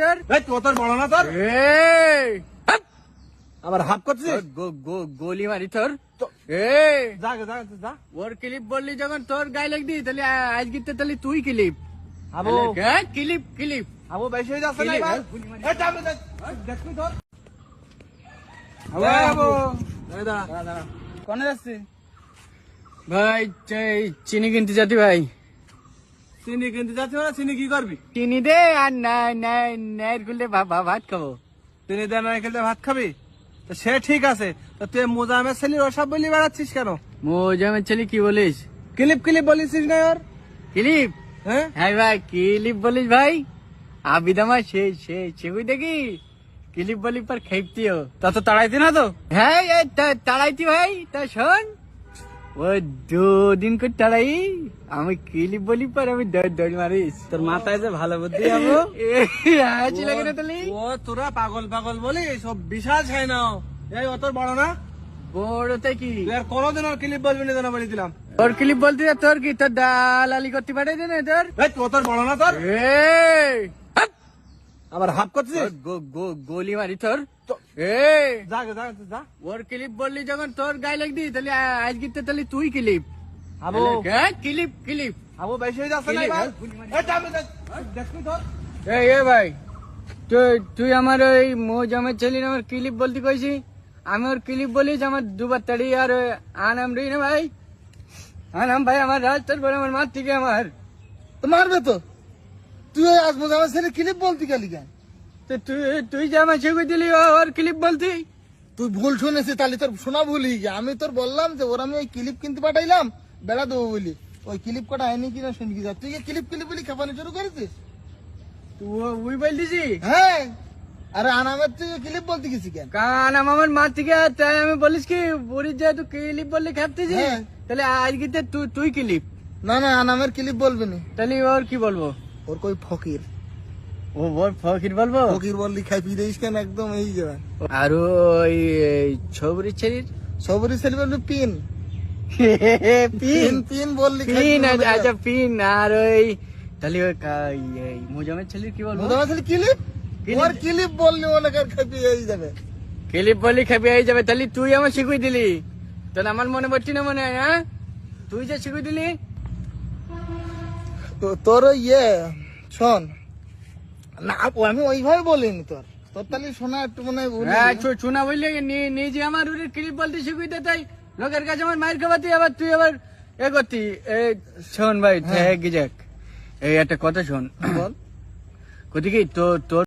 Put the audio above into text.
তোর বড় না তোর? আবার হাফ করছিস? গলি মারি তোর। ওর ক্লিপ বললি যখন তোর গায়ে লাগদি তাহলে আজকে তাহলে তুই ক্লিপ ক্লিপ ক্লিপ আবু বেশি হয়ে যাচ্ছে না হ্যাঁ, কোনে ভাই চিনি কিনতে যাতি ভাই। চিনি কিনতে যাচ্ছি না? চিনি কি করবি? চিনি দে আর নাই নাই গুলে ভাত খাব। চিনি দেন না খেলতে ভাত খাবি? তো সে ঠিক আছে। তো তুই মোজামের ছেলে ওসব বলি বেড়াচ্ছিস কেন? মোজামের ছেলে কি বলিস? ক্লিপ ক্লিপ বলিস না ওর? ক্লিপ? হ্যাঁ? হ্যাঁ ভাই ক্লিপ বলিস ভাই। আবিদামা সে সে সেগুই দেখি? ক্লিপ বলি পর খেপতিও তা তো তাড়াইতি না তো? হ্যাঁ তাড়াইতি ভাই তা শোন। ও দুদিন করে তাড়াই। আমি ক্লিপ বলি পর আমি দৌড় দৌড় মারিস। তোর মাথায় যে ভালো বুদ্ধি হাসি লাগে না তাহলে? ও তোরা পাগল পাগল বলি সব বিশাল ছাই না এই তোর বড় না? বড়তে কি? আর কোনোদিন ওর ক্লিপ বলবি না জানা বলে দিলাম। তোর ক্লিপ বলতে তোর কি তোর দালালি করতে পারে না তোর? তোর বড় না তোর? আবার হাফ করছিস? তোর গলি মারি তোর। ওর ক্লিপ বললি যখন তোর গায়ে লাগদি তাহলে আজকে তাহলে তুই ক্লিপ আবু। ক্লিপ ক্লিপ আবু বেশি হয়ে যাচ্ছে এবার। হ্যাঁ, তোর এ ভাই তুই তুই আমার ওই মোজামের ছেলে আমার ক্লিপ বলতে কইছি? আমি ওর ক্লিপ বলিস আমার দুবার তাড়ি আর আনাম রই না ভাই। আনাম ভাই আমার রাস্তার পরে আমার মার থেকে আমার। তো মারবে তো। তুই ওই আজমত আমার ছেলে ক্লিপ বলতি গেলি কেন তো তুই তুই যে আমার সেগুই দিলি ওর ক্লিপ বলতি? তুই ভুল শুনেছিস তাহলে তোর শোনা গিয়ে। আমি তোর বললাম যে ওর আমি ওই ক্লিপ কিনতে পাঠাইলাম বেড়া দেবো বলি। ওই ক্লিপ কটা হয়নি কিনা কি যা। তুই ক্লিপ ক্লিপ বলি খেপানি শুরু করেছিস? তুই বলতিছি? হ্যাঁ। আরে আনামের তুই ক্লিপ বলতে গেছি কেন? কারণ আমার মা থেকে তাই আমি বলিস কি বুড়ির যে তুই ক্লিপ বললে খাপতেছি হ্যাঁ। তাহলে আজকে তুই তুই ক্লিপ না না আনামের ক্লিপ বলবি না। তাহলে ওর কি বলব? ওর কই ফকির? ও ওর ফকির বলব? ফকির বললি খাই ফিরে কেন? একদম এই যাবে আর ওই এই ছবরির ছেলের? সবরি ছেলে বলবি পিন। পিন পিন পিন বললি খাই পিন আচ্ছা, পিন আর ওই তাহলে ওই মোজামের ছেলের কি বলব? মোদামা ছেলে ক্লিপ। ওর ক্লিপ বললি অনেক আর খাই এই যাবে। ক্লিপ বললি খাবি এই যাবে তাহলে তুই আমার শিখুই দিলি। তাহলে আমার মনে পড়ছি না মনে হয় হ্যাঁ? তুই যে শিখুই দিলি তোর ইয়ে শোন। না আমি ওইভাবে বলিনি তোর। তোর তাহলে শোনা একটু মনে হয় হ্যাঁ হয়ে শোনা বললে নি- নিজে আমার উড়ে ক্লিপ বলতে শিখুই দে তাই লোকের কাছে আমার মায়ের খাবাতি আবার তুই আবার এ করতি। এ শোন ভাই হ্যাঁ। যাক এই একটা কথা শোন। বল। কোথি কি তোর তোর